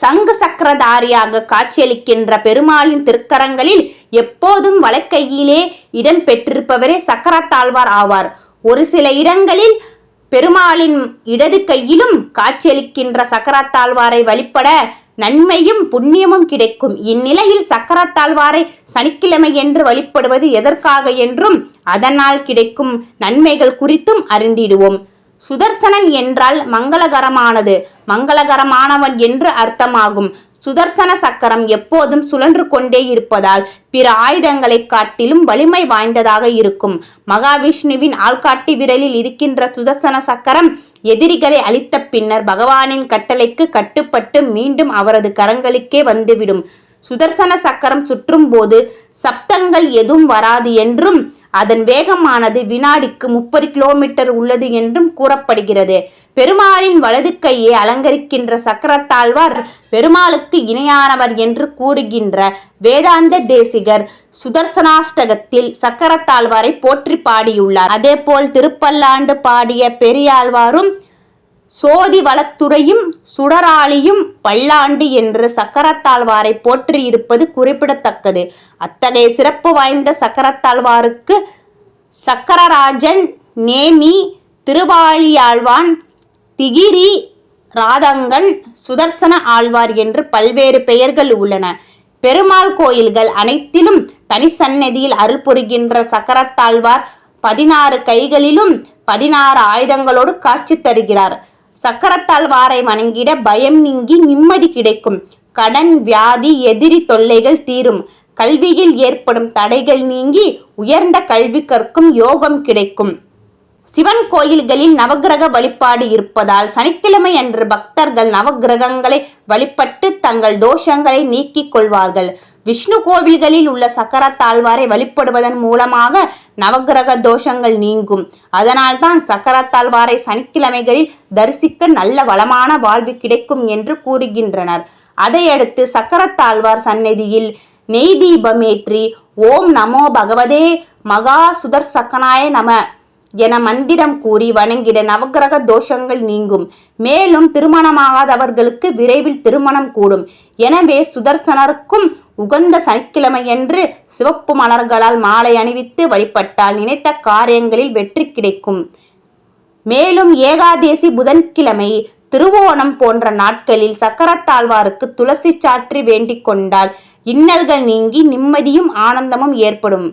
சங்கு சக்கரதாரியாக காட்சியளிக்கின்ற பெருமாளின் திருக்கரங்களில் எப்போதும் வலக்கையிலே இடம் பெற்றிருப்பவரே சக்கரத்தாழ்வார் ஆவார். ஒரு சில இடங்களில் பெருமாளின் இடது கையிலும் காட்சியளிக்கின்ற சக்கரத்தாழ்வாரை வழிபட நன்மையும் புண்ணியமும் கிடைக்கும். இந்நிலையில் சக்கரத்தாழ்வாரை சனிக்கிழமை என்று வழிபடுவது எதற்காக என்றும் அதனால் கிடைக்கும் நன்மைகள் குறித்தும் அறிந்திடுவோம். சுதர்சனன் என்றால் மங்களகரமானது. மங்களகரமானவன் என்று அர்த்தமாகும். சுதர்சன சக்கரம் எப்போதும் சுழன்று கொண்டே இருப்பதால் பிற ஆயுதங்களைக் காட்டிலும் வலிமை வாய்ந்ததாக இருக்கும். மகாவிஷ்ணுவின் ஆள்காட்டி விரலில் இருக்கின்ற சுதர்சன சக்கரம் எதிரிகளை அழித்த பின்னர் பகவானின் கட்டளைக்கு கட்டுப்பட்டு மீண்டும் அவரது கரங்களுக்கே வந்துவிடும். சுதர்சன சக்கரம் சுற்றும் போது சப்தங்கள் எதுவும் வராது என்றும் அதன் வேகமானது வினாடிக்கு முப்பது கிலோமீட்டர் உள்ளது என்றும் கூறப்படுகிறது. பெருமாளின் வலது கையை அலங்கரிக்கின்ற சக்கரத்தாழ்வார் பெருமாளுக்கு இணையானவர் என்று கூறுகின்ற வேதாந்த தேசிகர் சுதர்சனாஷ்டகத்தில் சக்கரத்தாழ்வாரை போற்றி பாடியுள்ளார். அதேபோல் திருப்பல்லாண்டு பாடிய பெரியாழ்வாரும் சோதி வளத்துறையும் சுடராளியும் பல்லாண்டு என்று சக்கரத்தாழ்வாரை போற்றியிருப்பது குறிப்பிடத்தக்கது. அத்தகைய சிறப்பு வாய்ந்த சக்கரத்தாழ்வாருக்கு சக்கரராஜன் நேமி திருவாழியாழ்வான் திகிரி ராதங்கன் சுதர்சன ஆழ்வார் என்று பல்வேறு பெயர்கள் உள்ளன. பெருமாள் கோயில்கள் அனைத்திலும் தனி சந்நிதியில் அருள் புரிகின்ற சக்கரத்தாழ்வார் பதினாறு கைகளிலும் பதினாறு ஆயுதங்களோடு காட்சி தருகிறார். சக்கரத்தாழ்வாரை வணங்கிட பயம் நீங்கி நிம்மதி கிடைக்கும். கடன் வியாதி எதிரி தொல்லைகள் தீரும். கல்வியில் ஏற்படும் தடைகள் நீங்கி உயர்ந்த கல்வி கற்கும் யோகம் கிடைக்கும். சிவன் கோயில்களில் நவக்கிரக வழிபாடு இருப்பதால் சனிக்கிழமை அன்று பக்தர்கள் நவக்கிரகங்களை வழிபட்டு தங்கள் தோஷங்களை நீக்கிக் கொள்வார்கள். விஷ்ணு கோவில்களில் உள்ள சக்கரத்தாழ்வாரை வழிபடுவதன் மூலமாக நவக்கிரக தோஷங்கள் நீங்கும். அதனால்தான் சக்கரத்தாழ்வாரை சனிக்கிழமைகளில் தரிசிக்க நல்ல வளமான வாழ்வு கிடைக்கும் என்று கூறுகின்றனர். அதையடுத்து சக்கரத்தாழ்வார் சந்நிதியில் நெய் தீபமேற்றி ஓம் நமோ பகவதே மகா சுதர்சக்கனாய நம. என மந்திரம் கூறி வணங்கிட நவக்கிரக தோஷங்கள் நீங்கும். மேலும் திருமணமாகாதவர்களுக்கு விரைவில் திருமணம் கூடும். எனவே சுதர்சனருக்கும் உகந்த சனிக்கிழமையன்று சிவப்பு மலர்களால் மாலை அணிவித்து வழிபட்டால் நினைத்த காரியங்களில் வெற்றி கிடைக்கும். மேலும் ஏகாதேசி புதன்கிழமை திருவோணம் போன்ற நாட்களில் சக்கரத்தாழ்வாருக்கு துளசி சாற்றி வேண்டிக் கொண்டால் இன்னல்கள் நீங்கி நிம்மதியும் ஆனந்தமும் ஏற்படும்.